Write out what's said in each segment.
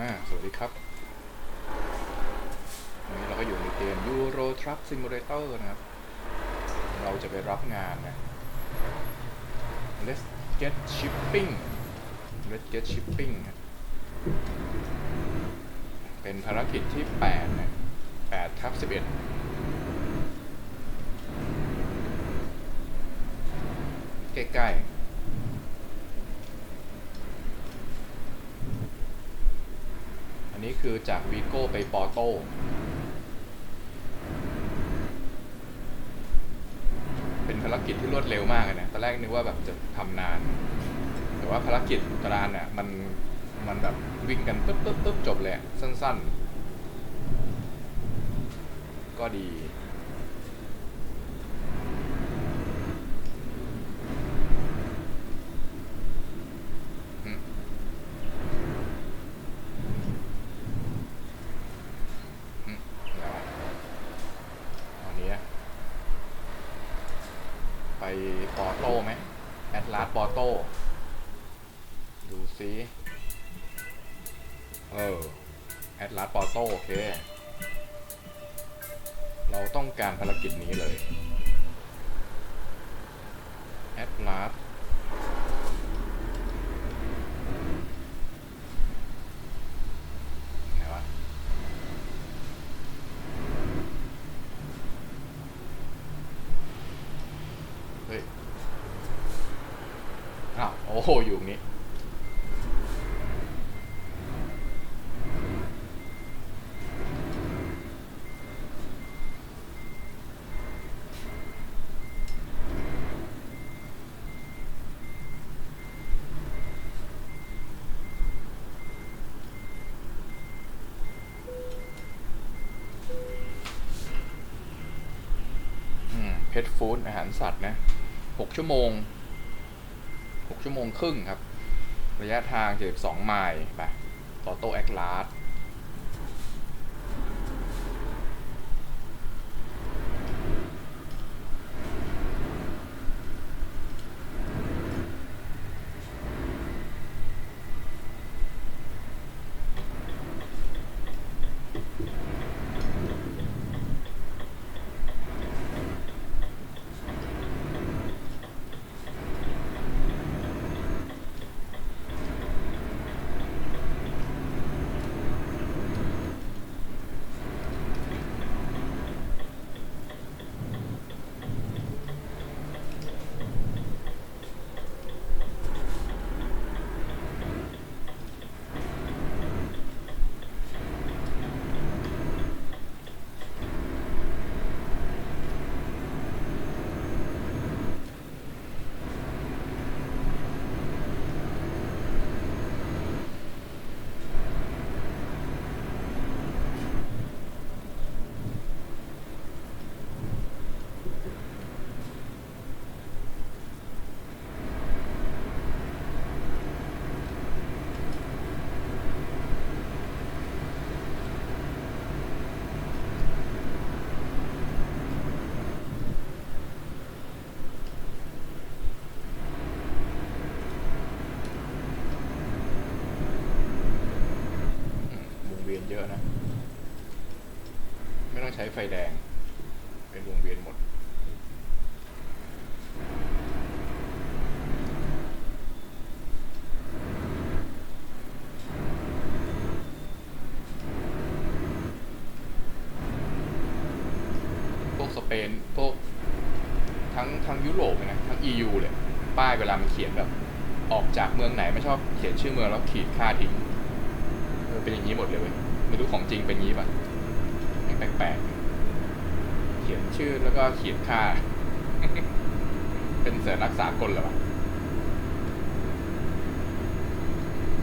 อ่า สวัสดีครับ วันนี้เราก็อยู่ในเกม Euro Truck Simulator นะครับ เราจะไปรับงานนะ Let's get shipping Let's get shipping เป็นภารกิจที่ 8 นะ 8ทับ11 ใกล้ ๆ อั นี้คือจากวีโก้ไปปอโต้เป็นภารกิจที่รวดเร็วมากเลยนะตอนแรกนึกว่าแบบจะทำนาน แต่ว่าภารกิจตารานเนี่ยมันมันแบบวิ่งกันปึ๊บปึ๊บปึ๊บจบเลยสั้น ๆ ก็ดี แอดลาสไหนวะ เฮ้ย อ้าว โอ้โห อยู่นี้ เพทฟู้ดอาหารสัตว์นะหกชั่วโมงหกชั่วโมงครึ่งครับ ระยะทางเจ็ดสองไมล์ไปตอโต้แอคลาส อะนะ ไม่ต้องใช้ไฟแดง เป็นวงเวียนหมด พวกสเปน พวกทั้งทั้งยุโรปเลยนะ ทั้ง EU เลย ป้ายเวลามันเขียนแบบ ออกจากเมืองไหนไม่ชอบเขียนชื่อเมืองแล้วขีดค่าทิ้งเออเป็นอย่างนี้หมดเลยเว้ย ไม่รู้ของจริงเป็นงี้ป่ะไม่แปลกๆ เขียนชื่อแล้วก็เขียนค่า เป็นเสัญลักษากลเหรอวะ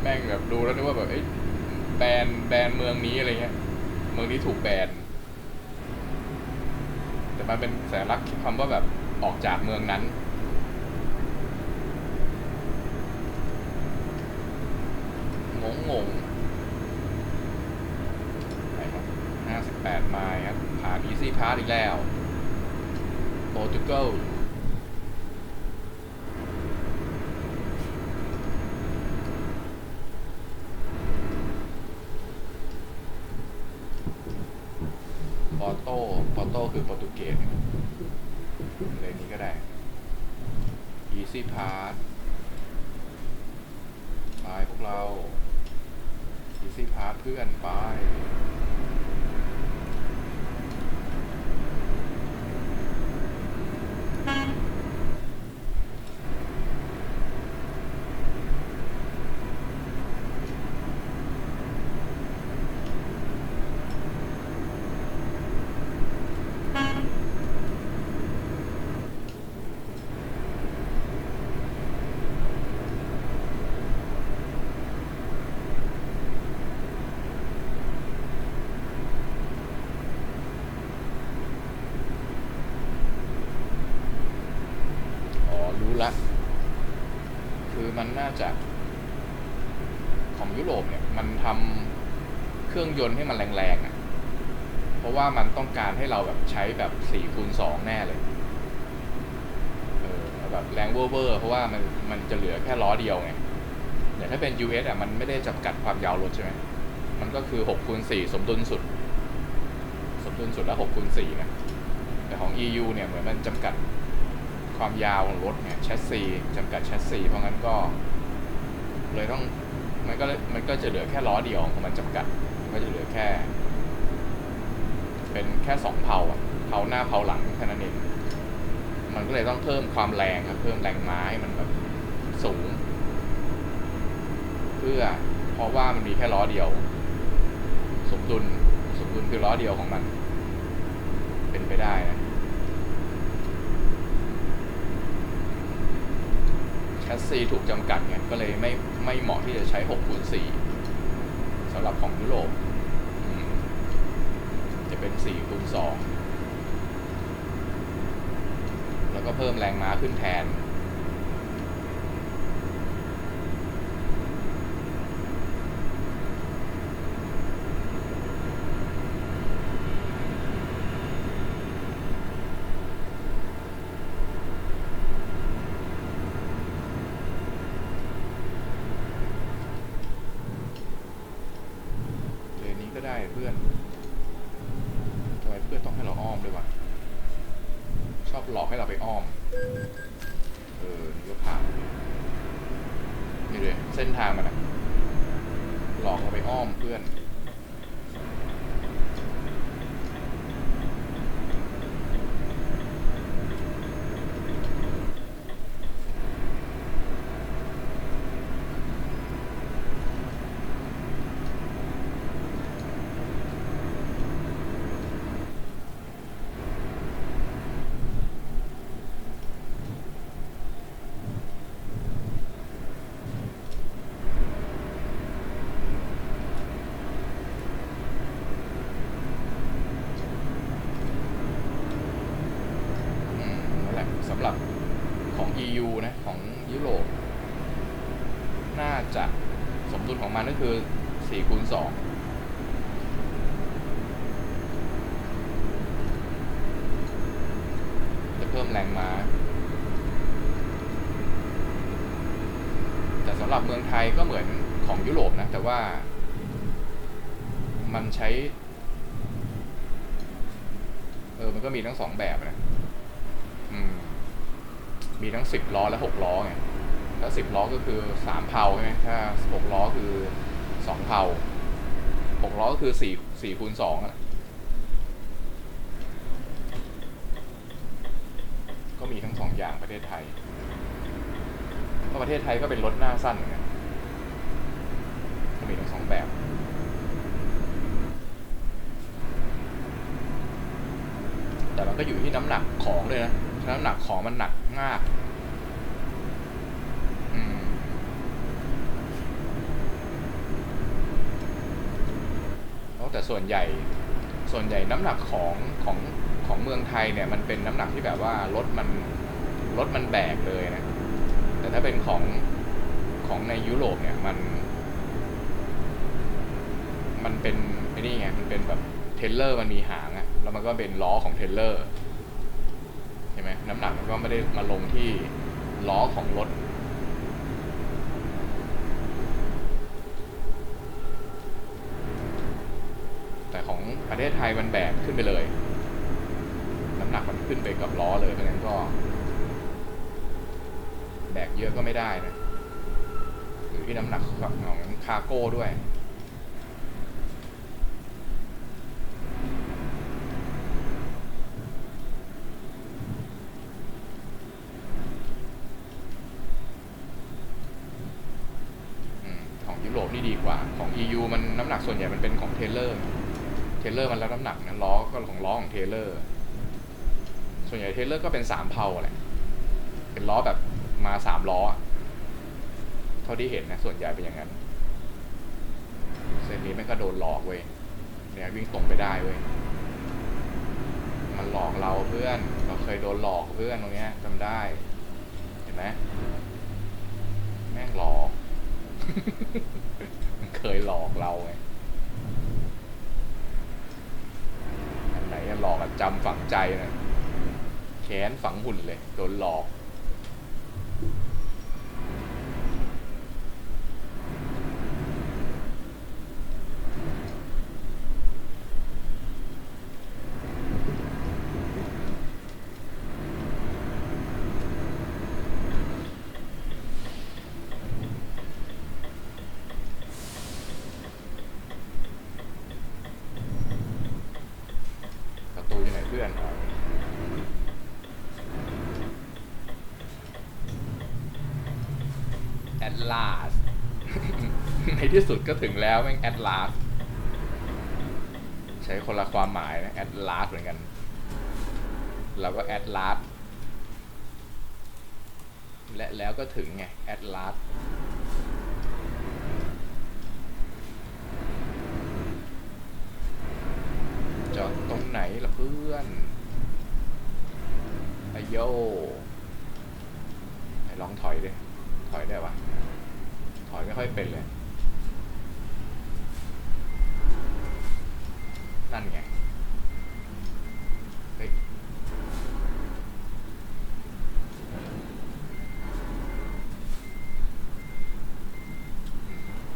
แม่งแบบดูแล้วนึกว่าแบบเอ้แบนแบนเมืองนี้อะไรเงี้ย เมืองนี้ถูกแบน แต่มันเป็นสัญลักษณ์คำว่าแบบออกจากเมืองนั้นงงง 58 ไมล์ครับผ่านอีซี่พาร์ตอีกแล้วโปรตุเกสปอโต้ปอโต้คือโปรตุเกสเลยนี้ก็ได้อีซี่พาร์ตไปพวกเราอีซี่พาร์ตเพื่อนไป ยนต์ให้มันแรงๆอะ เพราะว่ามันต้องการให้เราแบบใช้แบบสี่คูณสองแน่เลย เออแบบแรงเวอร์เวอร์เพราะว่ามันมันจะเหลือแค่ล้อเดียวไงแต่ถ้าเป็น US อะมันไม่ได้จำกัดความยาวรถใช่ไหมมันก็คือ6คูณ4สมดุลสุด สมดุลสุดแล้ว6คูณ4นะแต่ของ EU เนี่ยเหมือนมันจำกัดความยาวของรถเนี่ยแชสซีจำกัดแชสซีเพราะงั้นก็ เลยต้องมันก็มันก็จะเหลือแค่ล้อเดียวของมันจำกัด ก็จะเหลือแค่ เป็นแค่สองเผาอะเผาหน้าเผาหลังแค่นั้นเอง มันก็เลยต้องเพิ่มความแรงครับเพิ่มแรงม้าให้มันแบบสูง เพื่อเพราะว่ามันมีแค่ล้อเดียว สมดุลสมดุลคือล้อเดียวของมัน เป็นไปได้นะแชสซีถูกจำกัดไงก็เลยไม่ไม่เหมาะที่จะใช้6คูณ4สำ หรับของยุโรปจะเป็น4คูณ2แล้วก็เพิ่มแรงม้าขึ้นแทน เลนนี้ก็ได้เพื่อนทำไมเพื่อนต้องให้เราอ้อ มด้วยวะชอบหลอกให้เราไปอ้อม เออนี่ก็ผ่านนี่เลยเส้นทางมันอะหลอกเราไปอ้อมเพื่อน อืมนั่นแหละสำหรับของ EU นะ ของยุโรป น่าจะสมดุลของมันก็คือ4คูณ2จะเพิ่ม แรงม้า แต่สำหรับเมืองไทยก็เหมือนของยุโรปนะ แต่ว่ามันใช้ เออ มันก็มีทั้งสองแบบนะมมีทั้งสิบล้อและหกล้อไงถ้าสิบล้อก็คือสามเผาใช่ไหมถ้าหกล้อคือสองเผาหกล้อก็คือสี่สี่คูณสองอะ ก็มีทั้งสองอย่างประเทศไทยเพราะประเทศไทยก็เป็นรถหน้าสั้นเหมือนกันมีทั้งสองแบบแต่มันก็อยู่ที่น้ำหนักของด้วยนะถ้าน้ำหนักของมันหนักมากอืมแต่ส่วนใหญ่ ส่วนใหญ่น้ำหนักของของของเมืองไทยเนี่ยมันเป็นน้ำหนักที่แบบว่ารถมันรถมันแบกเลยนะ แต่ถ้าเป็นของของในยุโรปเนี่ยมัน มันเป็นไอ้นี่ไงมันเป็นแบบเทรลเลอร์มันมีหางอะแล้วมันก็เป็นล้อของเทรลเลอร์ใช่ไหมน้ำหนักมันก็ไม่ได้มาลงที่ล้อของรถ แต่ของประ ประเทศ ไทยมันแบกขึ้นไปเลย น้ำหนักมันขึ้นไปกับล้อเลยเพราะฉะนั้นก็ แบกเยอะก็ไม่ได้นะหรือที่น้ำหนักของคาร์โก้ด้วยของยุโรปนี่ดีกว่าของ EU มันน้ำหนักส่วนใหญ่มันเป็นของเทเลอร์ ทเลอร์มันรับน้ำหนักนะล้อก็ของล้อของเทเลอร์ ส่วนใหญ่เทเลอร์ก็เป็นสามเพาแหละ เป็นล้อแบบมาสามล้อ เท่าที่เห็นนะส่วนใหญ่เป็นอย่างนั้น เส้นนี้ไม่งก็โดนหลอกเว้ย เนี่ยวิ่งตรงไปได้เว้ย มันหลอกเราเพื่อน เราเคยโดนหลอกเพื่อนตรงเนี้ยจำได้ เห็นไหมแม่งหลอก เคยหลอกเราไง อันไหนอะหลอกอะ จำฝังใจนะแขนฝังหุ่นเลย โดนหลอก ประตูอยู่ไหนเพื่อนแอด ลาส ในที่สุดก็ถึงแล้วแม่งแอดลาส ใช้คนละความหมายนะแอดลาสเหมือนกัน เราก็แอดลาส และแล้วก็ถึงไงแอดลาสจอดตรงไหนล่ะเพื่อนไอโยลองถอยดิ ถอยได้ปะ อยไม่ค่อยเป็นเลย นั่นไง เฮ้ย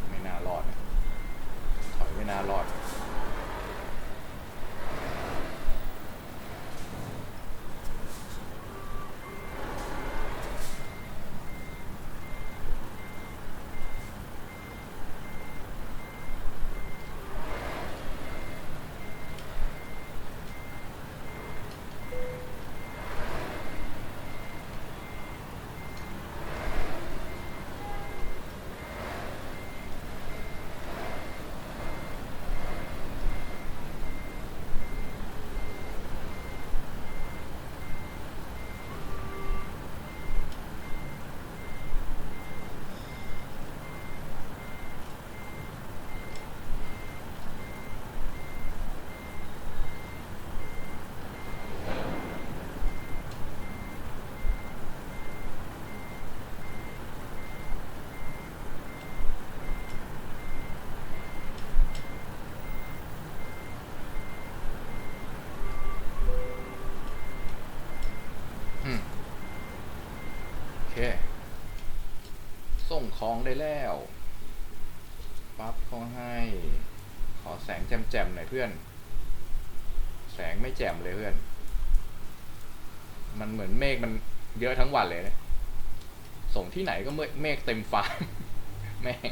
ไม่น่ารอดนะถอยไม่น่ารอด อืมโอเค ส่ง ของได้แล้วปั๊บเขาให้ ขอแสงแจ่มๆหน่อยเพื่อน แสงไม่แจ่มเลยเพื่อน มันเหมือนเมฆมันเยอะทั้งวันเลยนะส่งที่ไหนก็เมฆเมฆเต็มฟ้า แม่ง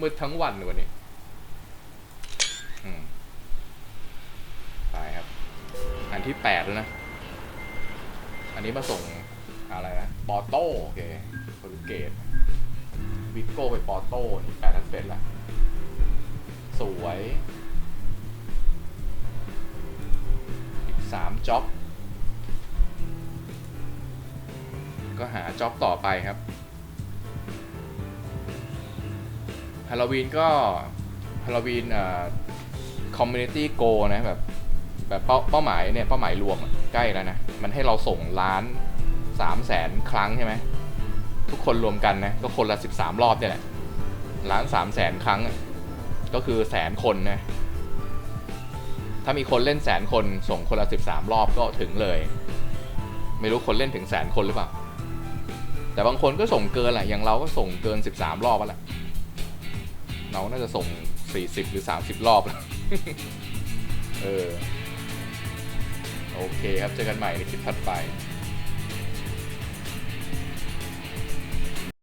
มืดทั้งวันวันนี้ไปครับ อันที่แปดแล้วนะ อันนี้มาส่งอะไรนะ ปอโต้โอเคโปรตุเกส วิโก้ไปปอโต้นี่แปดทันเฟสละสวยอีกสามจ็อบ ก็หาจ็อบต่อไปครับฮาโลวีนก็ฮาโลวีนอ่าคอมมูนิตี้โกนะแบบแบบเป้าเป้าหมายเนี่ยเป้าหมายรวมใกล้แล้วนะ มันให้เราส่งล้านสามแสนครั้งใช่ไหม ทุกคนรวมกันนะก็คนละสิบสามรอบเนี่ยแหละล้านสามแสนครั้ง ก็คือแสนคนนะถ้ามีคนเล่นแสนคนส่งคนละสิบสามรอบก็ถึงเลย ไม่รู้คนเล่นถึงแสนคนหรือเปล่า แต่บางคนก็ส่งเกินแหละอย่างเราก็ส่งเกินสิบสามรอบแล้วแหละเราน่าจะส่งสี่สิบหรือสามสิบรอบแล้วเออโอเคครับ เจอกันใหม่ในคลิปถัดไป